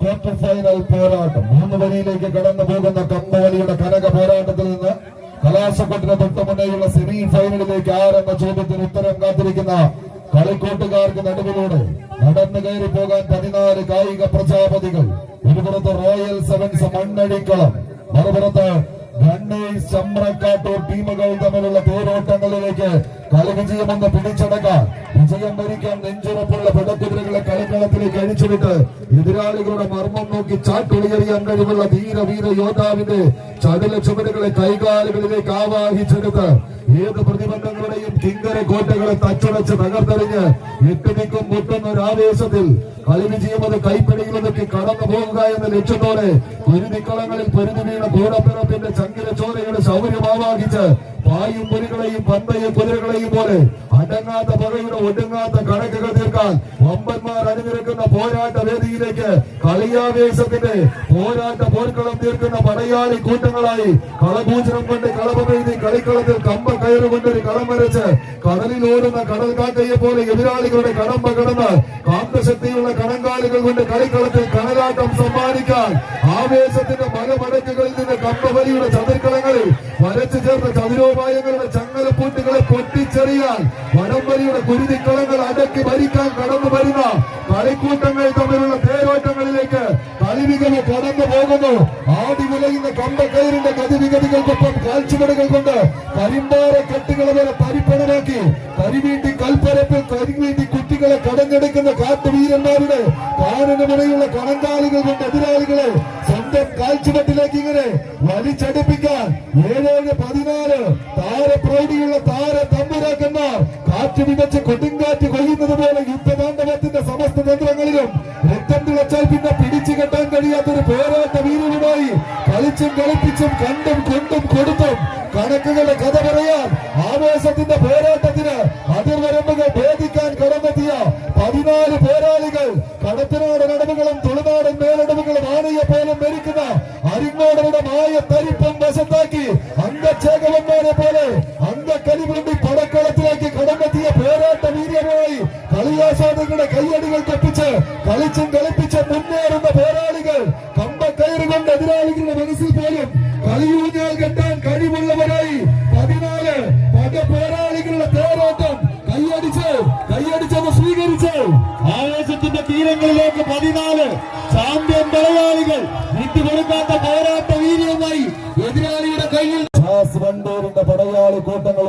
Quarter final പോരാട്ടം. മൂന്ന് വരിയിലേക്ക് കടന്നു പോകുന്ന കമ്പവലിയുടെ കനക പോരാട്ടത്തിൽ നിന്ന് കലാശക്കൊട്ടിന് തൊട്ട് മുന്നേയുള്ള സെമി ഫൈനലിലേക്ക് ആരെന്ന ചോദ്യത്തിന് ഉത്തരം കാത്തിരിക്കുന്ന കളിക്കൂട്ടുകാർക്ക് നടുവിലൂടെ നടന്നു കയറി പോകാൻ പതിനാല് കായിക പ്രജാപതികൾ. ഒരുപുറത്ത് റോയൽ സെവൻസ് മണ്ണടിക്കളം. മറുപുറത്ത് ഗണ്ണേഴ്സ് ചമ്രക്കാട്ടൂർ ടീമുകൾ തമ്മിലുള്ള തേരോട്ടങ്ങളിലേക്ക് കളി വിജയമെന്ന് പിടിച്ചടക്കാൻ വിജയം ഭരിക്കാൻ നെഞ്ചുറപ്പുള്ള പിടക്കുതിരകളെ കളിക്കളത്തിലേക്ക് എതിരാളികളുടെ മർമ്മം നോക്കി ചാട്ടൊളിയെറിയാൻ കഴിവുള്ള ധീര വീര യോദ്ധാവിന്റെ ചടുല ചുമരുകളെ കൈകാലുകളിലേക്ക് ആവാഹിച്ചെടുത്ത് ഏത് പ്രതിബന്ധങ്ങളുടെയും കിങ്കര കോട്ടകളെ തച്ചുടച്ച് തകർത്തെറിഞ്ഞ് എട്ടുനിക്കും മുട്ടുന്ന ഒരു ആവേശത്തിൽ കളി വിജയം അത് കൈപ്പിടിയിലൊക്കെ കടന്നു പോകുക എന്ന ലക്ഷ്യത്തോടെ കുരുതിക്കളങ്ങളിൽ പൊരുതി വീണ കൂടപ്പിറപ്പിന്റെ ചങ്കില സൗകര്യം ആവാഹിച്ച് പായും പുലികളെയും പന്തയും കുതിരകളെയും പോലെ അടങ്ങാത്ത പകയുടെ ഒടുങ്ങാത്ത കണക്കുകൾ തീർക്കാൻ വമ്പന്മാർ അണിനിരക്കുന്ന പോരാട്ട വേദിയിലേക്ക് കളിയാവേശത്തിന്റെ പോരാട്ട പോർക്കളം തീർക്കുന്ന പടയാളി കൂട്ടങ്ങളായി കളപൂജനം കൊണ്ട് കളപമെഴുതി കളിക്കളത്തിൽ കമ്പ കയറുകൊണ്ടൊരു കളം വരച്ച് കടലിൽ ഓടുന്ന കടൽ കാക്കയെ പോലെ എതിരാളികളുടെ കടമ്പ കടന്ന് കാന്തശക്തിയുള്ള കണങ്കാലുകൾ കൊണ്ട് കളിക്കളത്തിൽ കടലാട്ടം സമ്മാനിക്കാൻ ആവേശത്തിന്റെ മലമടക്കുകളിൽ നിന്ന് കമ്പവലിയുടെ ചതുർക്കളങ്ങളിൽ വരച്ചു ചേർന്ന ചതുരോപായങ്ങളുടെ ചങ്ങലപ്പൂട്ടുകളെ പൊട്ടിച്ചെറിയാൻ വടംവലിയുടെ കുരുതിക്കളങ്ങൾ അടക്കി ഭരിക്കാൻ കടന്നു വരുന്ന കളിക്കൂട്ടങ്ങൾ തമ്മിലുള്ള തേരോട്ടങ്ങളിലേക്ക് കളിവികളെ കടന്നു പോകുന്നു. ആടി വിലയുന്ന കമ്പക്കയറിന്റെ ഗതിവിഗതികൾക്കൊപ്പം കാൽച്ചുവടുകൾ കൊണ്ട് കരിമ്പാറ കെട്ടുകളെ വരെ പരിപ്പണമാക്കി കരിവീട്ടി കൽപ്പരപ്പിൽ കരിവീട്ടി കുട്ടികളെ കടഞ്ഞെടുക്കുന്ന കാട്ടുവീരന്മാരുടെ കാനന മുറയുള്ള കണങ്കാലികൾ കൊണ്ട് എതിരാളികളെ സ്വന്തം കാൽച്ചുവട്ടിലേക്ക് ഇങ്ങനെ വലിച്ചടിപ്പിക്കാൻ ഏഴേഴ് പതിനാല് താരപ്രൗഢിയുള്ള താര കാറ്റ് വിതച്ച് കൊടുങ്കാറ്റ് കൊയ്യുന്നത് പോലെ യുദ്ധതാണ്ഡവത്തിന്റെ സമസ്ത തന്ത്രങ്ങളിലും രക്തം തിളച്ചാൽ പിന്നെ പിടിച്ചു കെട്ടാൻ കഴിയാത്തൊരു പോരാട്ട വീരനുമായി കളിച്ചും കളിപ്പിച്ചും കണ്ടും കൊണ്ടും കൊടുത്തും കണക്കുകളുടെ കഥ പറയാൻ ആവേശത്തിന്റെ പോരാട്ടത്തിന് അതിർവരമ്പുകൾ ഭേദിക്കാൻ കടന്നെത്തിയ പതിനാല് പോരാളികൾ കടത്തനാട് നടവുകളും തുളുനാടൻ മേലടവുകളും ആനയെ പോലും മരിക്കുന്ന അരിങ്ങോടരുടെ മായ തരിപ്പും വശത്താക്കി അംഗച്ചേകവന്മാരെ പോലെ അംഗക്കലിവുണ്ടി കളിയാസ്വാദങ്ങളുടെ കയ്യടികൾ കത്തിച്ച് കളിച്ചും കളിപ്പിച്ച് മുന്നേറുന്ന പോരാളികൾ. കമ്പക്കയറുകൊണ്ട് എതിരാളികളുടെ മനസ്സിൽ പോലും കളിയൂഞ്ഞാൽ കെട്ടാൻ കഴിവുള്ളവരായി പതിനാല് പക പോരാളികളുടെ തേരോട്ടം കൈയടിച്ച് കൈയടിച്ചത് സ്വീകരിച്ച്. ആവേശത്തിന്റെ തീരങ്ങളിലേക്ക് പതിനാല് ചാമ്പ്യൻ മലയാളികൾ വിട്ടുകൊടുക്കാത്ത പോരാട്ട വീര്യമായി എതിരാളിയുടെ കയ്യിൽ പടയാളി കൂട്ടങ്ങൾ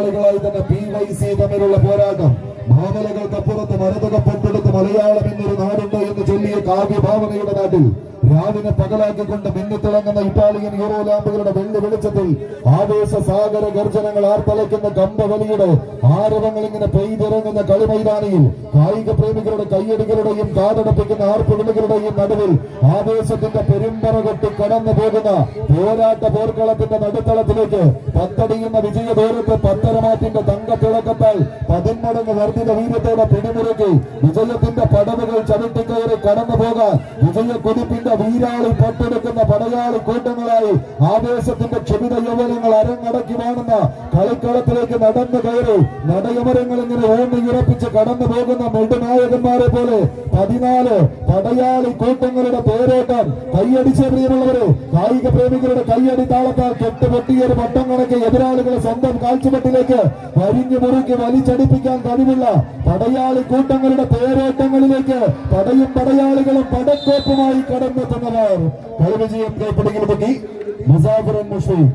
മരുതയുടെ പടയാളികളായി തന്നെ പി വൈ സി തമ്മിലുള്ള പോരാട്ടം. മാമലകൾക്കപ്പുറത്ത് മരതകപ്പെട്ടെടുത്ത് മലയാളം എന്നൊരു നാടുണ്ട് എന്ന് ചൊല്ലിയ കാവ്യഭാവനയുടെ നാട്ടിൽ. രാവിനെ പകലാക്കിക്കൊണ്ട് മിന്നിത്തിളങ്ങുന്ന ഇറ്റാലിയൻ ഹീറോ ലാമ്പുകളുടെ വെള്ളി വെളിച്ചത്തിൽ ആവേശ സാഗര ഗർജനങ്ങൾ ആർത്തലയ്ക്കുന്ന കമ്പവലിയുടെ ആരവങ്ങൾ ഇങ്ങനെ പെയ്തിറങ്ങുന്ന കളിമൈതാനിയിൽ കായിക പ്രേമികളുടെ കയ്യടികളുടെയും കാതടപ്പിക്കുന്ന ആർപ്പുവിളികളുടെയും നടുവിൽ ആവേശത്തിന്റെ പെരുമ്പറ കൊട്ടി കടന്നു പോകുന്ന പോരാട്ട പോർക്കളത്തിന്റെ നടുത്തളത്തിലേക്ക് പത്തടിയുന്ന വിജയ ദൂരത്ത് പത്തരമാറ്റിന്റെ തങ്കത്തിളക്കത്താൽ പതിന്മടങ്ങ് വർദ്ധിത വീര്യത്തോടെ പിടിമുറുക്കി വിജയത്തിന്റെ പടവുകൾ ചവിട്ടിക്കയറി കടന്നു പോകാൻ വിജയ കുതിപ്പിന്റെ വീരാളി പൊട്ടെടുക്കുന്ന പടയാളി കൂട്ടങ്ങളായി ആവേശത്തിന്റെ ക്ഷമിത യൗവനങ്ങൾ അരങ്ങടക്കി വാണുന്ന കളിക്കളത്തിലേക്ക് നടന്നു കയറി. നടയമരങ്ങൾ ഇങ്ങനെ ഓർമ്മ ഉറപ്പിച്ച് കടന്നു പോകുന്ന നെടുനായകന്മാരെ പോലെ പതിനാല് പടയാളി കൂട്ടങ്ങളുടെ പേരോട്ടം. കൈയടിച്ച കായിക പ്രേമികളുടെ കൈയടി താളത്താൽ കെട്ടുപൊട്ടിയ ഒരു പട്ടം കണക്ക് എതിരാളികളെ സ്വന്തം കാഴ്ചപ്പെട്ടിലേക്ക് വരിഞ്ഞു മുറുക്കി വലിച്ചടിപ്പിക്കാൻ കഴിവുള്ള പടയാളി കൂട്ടങ്ങളുടെ പേരോട്ടങ്ങളിലേക്ക് പടയും പടയാളികളും പടക്കോപ്പുമായി കടന്നെത്തുന്നവർ. കളിവിജയം കൈപ്പിടിയിൽ പൊട്ടി മുസാഫർ മുഷീഖ്